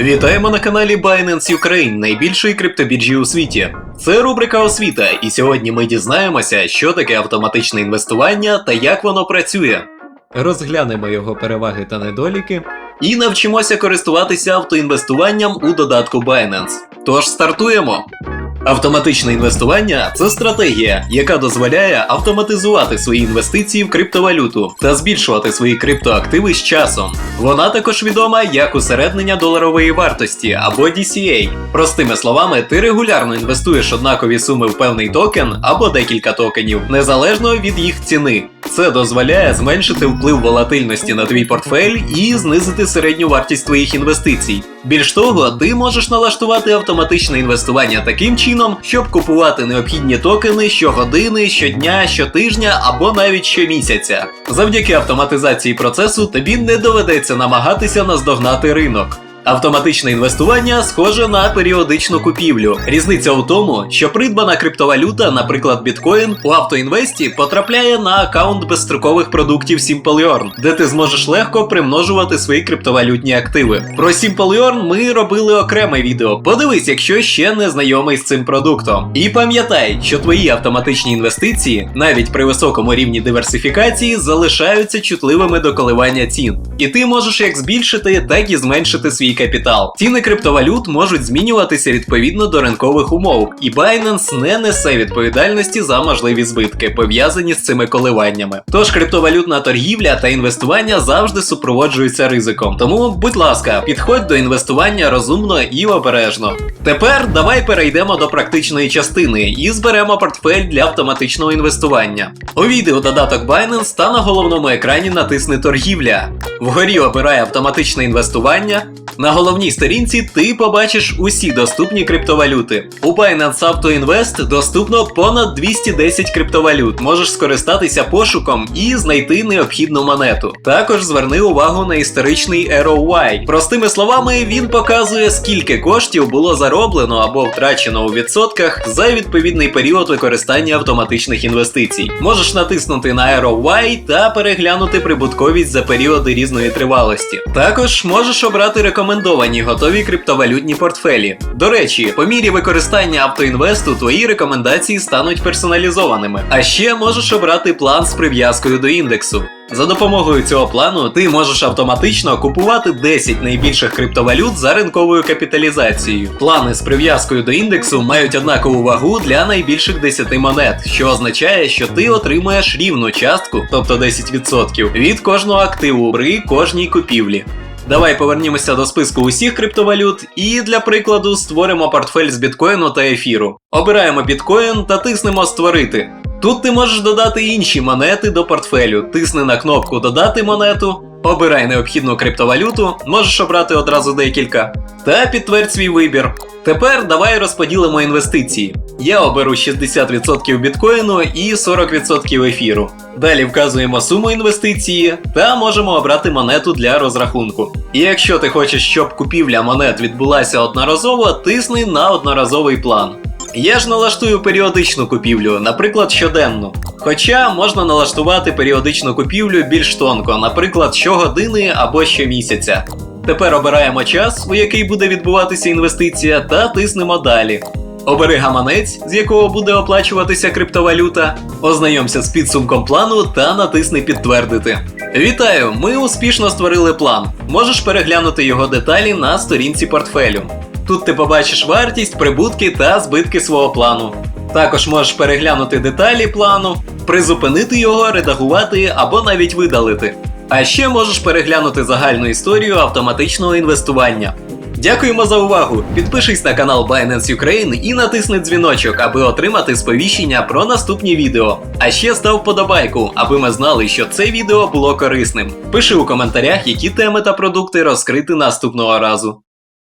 Вітаємо на каналі Binance Ukraine, найбільшої криптобіржі у світі. Це рубрика Освіта, і сьогодні ми дізнаємося, що таке автоматичне інвестування та як воно працює. Розглянемо його переваги та недоліки. І навчимося користуватися автоінвестуванням у додатку Binance. Тож стартуємо! Автоматичне інвестування це стратегія, яка дозволяє автоматизувати свої інвестиції в криптовалюту та збільшувати свої криптоактиви з часом. Вона також відома як усереднення доларової вартості або DCA. Простими словами, ти регулярно інвестуєш однакові суми в певний токен або декілька токенів, незалежно від їх ціни. Це дозволяє зменшити вплив волатильності на твій портфель і знизити середню вартість твоїх інвестицій. Більш того, ти можеш налаштувати автоматичне інвестування таким чином, щоб купувати необхідні токени щогодини, щодня, щотижня або навіть щомісяця. Завдяки автоматизації процесу тобі не доведеться намагатися наздогнати ринок. Автоматичне інвестування схоже на періодичну купівлю. Різниця у тому, що придбана криптовалюта, наприклад, біткоін, у автоінвесті потрапляє на аккаунт безстрокових продуктів Simple де ти зможеш легко примножувати свої криптовалютні активи. Про Simple ми робили окреме відео. Подивись, якщо ще не знайомий з цим продуктом. І пам'ятай, що твої автоматичні інвестиції, навіть при високому рівні диверсифікації, залишаються чутливими до коливання цін. І ти можеш як збільшити, так і зменшити свій капітал. Ціни криптовалют можуть змінюватися відповідно до ринкових умов, і Binance не несе відповідальності за можливі збитки, пов'язані з цими коливаннями. Тож криптовалютна торгівля та інвестування завжди супроводжуються ризиком. Тому, будь ласка, підходь до інвестування розумно і обережно. Тепер давай перейдемо до практичної частини і зберемо портфель для автоматичного інвестування. У додаток Binance та на головному екрані натисни торгівля. Вгорі обирай автоматичне інвестування. На головній сторінці ти побачиш усі доступні криптовалюти. У Binance Auto Invest доступно понад 210 криптовалют. Можеш скористатися пошуком і знайти необхідну монету. Також зверни увагу на історичний ROI. Простими словами, він показує, скільки коштів було зароблено або втрачено у відсотках за відповідний період використання автоматичних інвестицій. Можеш натиснути на ROI та переглянути прибутковість за періоди різної тривалості. Також можеш обрати рекомендовані готові криптовалютні портфелі. До речі, по мірі використання автоінвесту твої рекомендації стануть персоналізованими. А ще можеш обрати план з прив'язкою до індексу. За допомогою цього плану ти можеш автоматично купувати 10 найбільших криптовалют за ринковою капіталізацією. Плани з прив'язкою до індексу мають однакову вагу для найбільших 10 монет, що означає, що ти отримуєш рівну частку, тобто 10% від кожного активу при кожній купівлі. Давай повернімося до списку усіх криптовалют і для прикладу створимо портфель з біткоїну та ефіру. Обираємо біткоін та тиснемо Створити. Тут ти можеш додати інші монети до портфелю. Тисни на кнопку Додати монету, обирай необхідну криптовалюту, можеш обрати одразу декілька, та підтвердь свій вибір. Тепер давай розподілимо інвестиції. Я оберу 60% біткоїну і 40% ефіру. Далі вказуємо суму інвестиції та можемо обрати монету для розрахунку. І якщо ти хочеш, щоб купівля монет відбулася одноразово, тисни на одноразовий план. Я ж налаштую періодичну купівлю, наприклад, щоденну. Хоча можна налаштувати періодичну купівлю більш тонко, наприклад, щогодини або щомісяця. Тепер обираємо час, у який буде відбуватися інвестиція, та тиснемо далі. Обери гаманець, з якого буде оплачуватися криптовалюта, ознайомся з підсумком плану та натисни підтвердити. Вітаю! Ми успішно створили план. Можеш переглянути його деталі на сторінці портфелю. Тут ти побачиш вартість, прибутки та збитки свого плану. Також можеш переглянути деталі плану, призупинити його, редагувати або навіть видалити. А ще можеш переглянути загальну історію автоматичного інвестування. Дякуємо за увагу! Підпишись на канал Binance Ukraine і натисни дзвіночок, аби отримати сповіщення про наступні відео. А ще став вподобайку, аби ми знали, що це відео було корисним. Пиши у коментарях, які теми та продукти розкрити наступного разу.